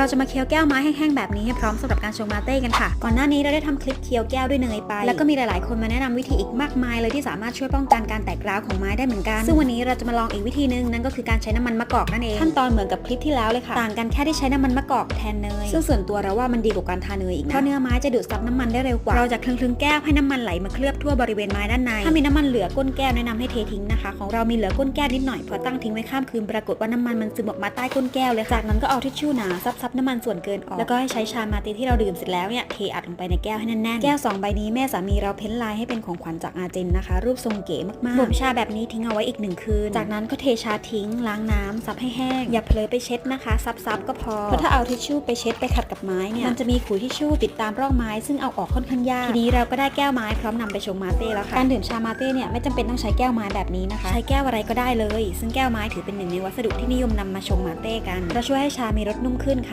เราจะมาเคี่ยวแก้วไม้แห้งๆแบบนี้ให้พร้อมสำหรับการชงมาเต้กันค่ะ ก่อนหน้านี้เราได้ทำคลิปเคี่ยวแก้วด้วยเนยไป แล้วก็มีหลายๆ คนมาแนะนำวิธีอีกมากมายเลยที่สามารถช่วยป้องกันการแตกร้าวของไม้ได้เหมือนกัน ซึ่งวันนี้เราจะมาลองอีกวิธีนึงนั่นก็คือการใช้น้ำมันมะกอกนั่นเองขั้นตอนเหมือนกับคลิปที่แล้วเลยค่ะ ต่างกันแค่ที่ใช้น้ำมันมะกอกแทนเนย ซึ่งส่วนตัวเราว่ามันดีกว่าการทาเนยอีกนะ เพราะเนื้อไม้จะดูดซับน้ำมันได้เร็วกว่า เราจะคลึงๆแก้วให้น้ำมันไหลมาเคลือบทั่วบริเวณไม้ด้านใน ถ้ามีน้ำมันเหลือก้นแก้วแนะนำให้เททิ้งนะคะ ของเรามีเหลือก้นแก้วนิดหน่อยพอตั้งทิ้งไว้ข้ามคืนปรากฏว่าน้ำมันมันซึมออกมาใต้ก้นแก้วเลยค่ะจากนั้นก็เอาทิชชู่หนาซับซับน้ำมันส่วนเกินออก แล้วก็ให้ใช้ชามาตีที่เราดื่มเสร็จแล้วเนี่ยเทอัดลงไปในแก้วให้แน่นๆ แก้วสองใบนี้แม่สามีเราเพ้นลายให้เป็นของขวัญจากอาร์เจนนะคะ รูปทรงเก๋มากๆบ่มชาแบบนี้ทิ้งเอาไว้อีกหนึ่งคืน จากนั้นก็เทชาทิ้ง ล้างน้ำซับให้แห้ง อย่าเผลอไปเช็ดนะคะ ซับๆก็พอ เพราะถ้าเอาทิชชู่ไปเช็ดไปขัดกับไม้เนี่ย มันจะมีขุยทิชชู่ติดตามร่องไม้ซึ่งเอาออกค่อนข้างยาก ทีนี้เราก็ได้แก้วไม้พร้อมนำไปชงมาเต้แล้วค่ะ การดื่มชามาเต้เนี่ยไม่จำเป็นต้องใช้แก้วไม้แบบนี้นะคะ ใช้แก้วอะไรก็ได้เลย ซึ่งแก้วไม้ถือเป็นหนึ่งในวัสดุที่นิยมนำมาชงมาเต้กันเราช่วยให้ชามีรสนุ่มขึ้นค่ะ